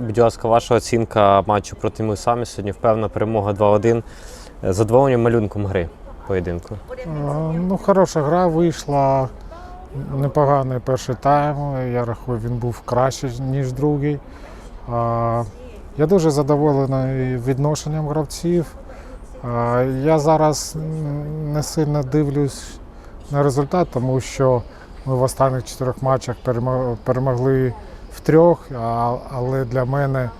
будь ласка, ваша оцінка матчу проти Мусамі сьогодні впевнена перемога 2-1. Е, Задоволені малюнком гри поєдинку. Ну, хороша гра вийшла. Непоганий перший тайм. Я рахую, він був кращий, ніж другий. Я дуже задоволений відношенням гравців. Я зараз не сильно дивлюсь на результат, тому що ми в останніх чотирьох матчах перемогли в трьох, але для мене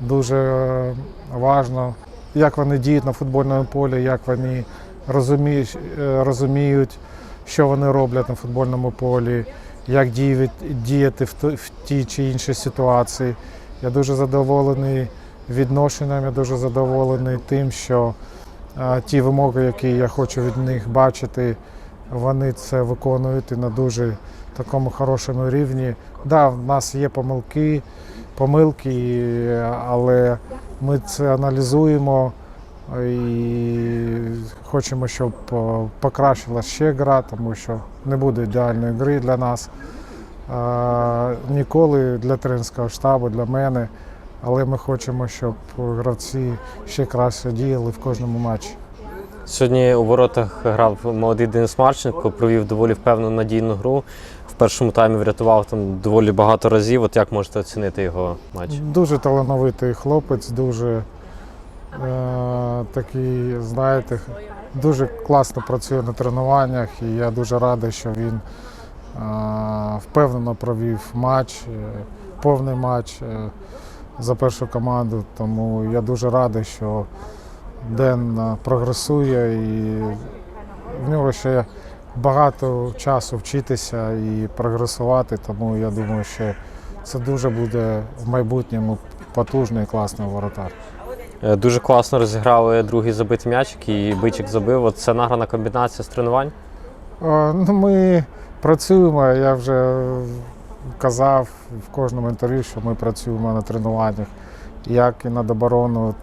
дуже важливо, як вони діють на футбольному полі, як вони розуміють, е, розуміють, що вони роблять на футбольному полі, як діяти, в, тій чи іншій ситуації. Я дуже задоволений відношенням, я дуже задоволений тим, що ті вимоги, які я хочу від них бачити, вони це виконують і на дуже такому хорошому рівні. Да, в нас є помилки, помилки, але ми це аналізуємо і хочемо, щоб е, покращила ще гра, тому що не буде ідеальної гри для нас. Е, Ніколи для тренерського штабу, для мене. Але ми хочемо, щоб гравці ще краще діяли в кожному матчі. Сьогодні у воротах грав молодий Денис Марченко, провів доволі впевнену надійну гру. Першому таймі врятував там доволі багато разів. От як можете оцінити його матч? Дуже талановитий хлопець, дуже е, такий, знаєте, дуже класно працює на тренуваннях, і я дуже радий, що він е, впевнено провів матч, е, повний матч е, за першу команду. Тому я дуже радий, що Ден е, прогресує і в нього ще багато часу вчитися і прогресувати, тому я думаю, що це дуже буде в майбутньому потужний і класний воротар. Е, Дуже класно розіграли другий забитий м'ячик і бичик забив. Це награна комбінація з тренувань. Е, Ну, ми працюємо, я вже казав в кожному інтерв'ю, що ми працюємо на тренуваннях як і над обороною,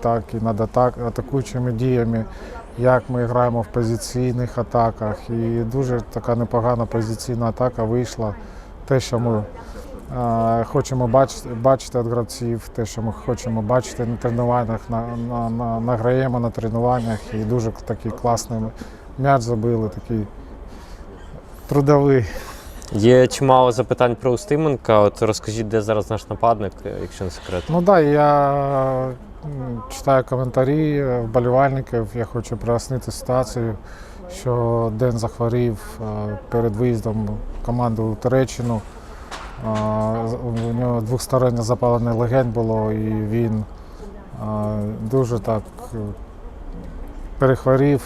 так і над атакуючими діями, як ми граємо в позиційних атаках. І дуже така непогана позиційна атака вийшла. Те, що ми е, хочемо бачити, бачити від гравців, те, що ми хочемо бачити на тренуваннях, на, на, на, награємо на тренуваннях. І дуже такий класний м'яч забили, такий трудовий. Є чимало запитань про Устименка. От розкажіть, де зараз наш нападник, якщо не секрет. Ну так, да, я читаю коментарі е, вболівальників. Я хочу прояснити ситуацію, що Ден захворів е, перед виїздом в команду у Туреччину. Е, У нього двостороннє запалене легень було, і він дуже так перехворів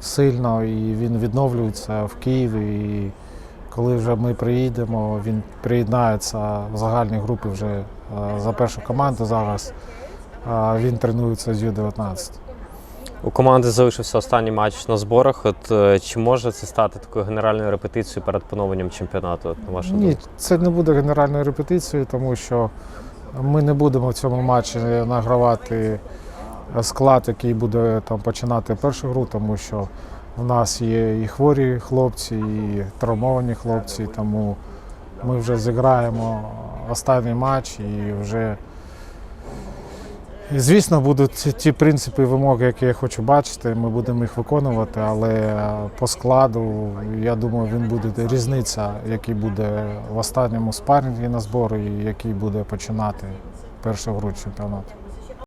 сильно, і він відновлюється в Києві. І коли вже ми приїдемо, він приєднається в загальній групі вже за першу команду зараз. Він тренується з Ю-19. У команди залишився останній матч на зборах. От е, чи може це стати такою генеральною репетицією перед поновленням чемпіонату? На вашу Ні, думку? це не буде генеральною репетицією, тому що ми не будемо в цьому матчі награвати склад, який буде там починати першу гру, тому що в нас є і хворі хлопці, і травмовані хлопці, тому ми вже зіграємо останній матч і вже. Звісно, будуть ті- принципи і вимоги, які я хочу бачити. Ми будемо їх виконувати, але по складу, я думаю, він буде різниця, який буде в останньому спаррингі на зборі і який буде починати першу гру чемпіонату.